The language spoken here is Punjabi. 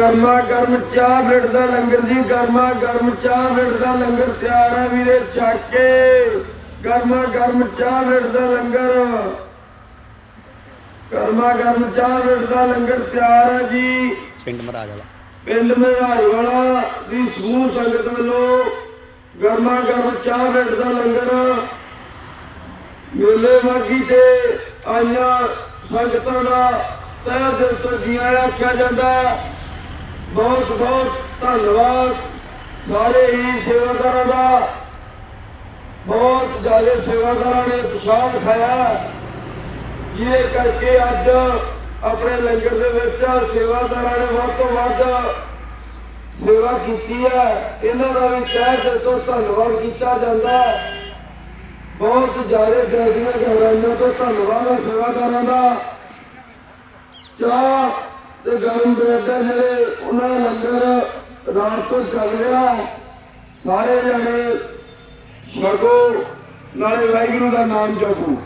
ਗਰਮਾ ਗਰਮ ਚਾਹ ਬ੍ਰੈਡ ਦਾ ਲੰਗਰ ਜੀ ਗਰਮਾ ਗਰਮ ਚਾਹ ਬ੍ਰੈਡ ਦਾ ਲੰਗਰ ਤਿਆਰ ਹੈ ਵੀਰੇ ਛੱਕ ਕੇ। ਗਰਮਾ ਗਰਮ ਚਾਹ ਬ੍ਰੈਡ ਦਾ ਲੰਗਰ। ਗਰਮਾ ਗਰਮ ਚਾਹ ਬ੍ਰੈਡ ਦਾ ਲੰਗਰ ਤਿਆਰ ਹੈ ਜੀ। ਪਿੰਡ ਮਹਾਰਾਜ ਵਾਲਾ। ਪਿੰਡ ਮਹਾਰਾਜਵਾਲਾ ਦੀ ਸਮੂਹ ਸੰਗਤ ਵੱਲੋਂ ਗਰਮਾ ਗਰਮ ਚਾਹ ਬ੍ਰੈਡ ਦਾ ਲੰਗਰ ਮੇਲੇ ਮਾਗੀ ਤੇ ਆਈਆਂ ਸੰਗਤਾਂ ਦਾ ਤਹਿ ਦਿਲ ਤੋਂ ਜੀ ਆਇਆਂ ਆਖਿਆ ਜਾਂਦਾ। ਬਹੁਤ ਬਹੁਤ ਧੰਨਵਾਦ। ਸਾਰੇ ਹੀ ਸੇਵਾਦਾਰਾਂ ਦਾ ਬਹੁਤ ਜ਼ਿਆਦਾ ਸੇਵਾਦਾਰਾਂ ਨੇ ਉਤਸ਼ਾਹ ਦਿਖਾਇਆ ਜਿਹਦੇ ਕਰਕੇ ਅੱਜ ਆਪਣੇ ਲੰਗਰ ਦੇ ਵਿੱਚ ਸੇਵਾਦਾਰਾਂ ਨੇ ਵੱਧ ਤੋਂ ਵੱਧ ਸੇਵਾ ਕੀਤੀ ਹੈ। ਇਹਨਾਂ ਦਾ ਵੀ ਤਹਿ ਦਿਲ ਤੋਂ ਧੰਨਵਾਦ ਕੀਤਾ ਜਾਂਦਾ ਹੈ। ਬਹੁਤ ਜ਼ਿਆਦਾ ਗੈਦੀਆਂ ਗਹਿਰਾਈਆਂ ਤੋਂ ਧੰਨਵਾਦ ਹੈ ਸੇਵਾਦਾਰਾਂ ਦਾ। ਚਾਹ ਤੇ ਗਰਮ ਬ੍ਰੈਡ ਜਿਹੜੇ ਉਹਨਾਂ ਲੰਗਰ ਰਾਤ ਤੋਂ ਚੱਲ ਰਿਹਾ। ਸਾਰੇ ਜਣੇ ਛਕੋ ਨਾਲੇ ਵਾਹਿਗੁਰੂ ਦਾ ਨਾਮ ਜਪੋ।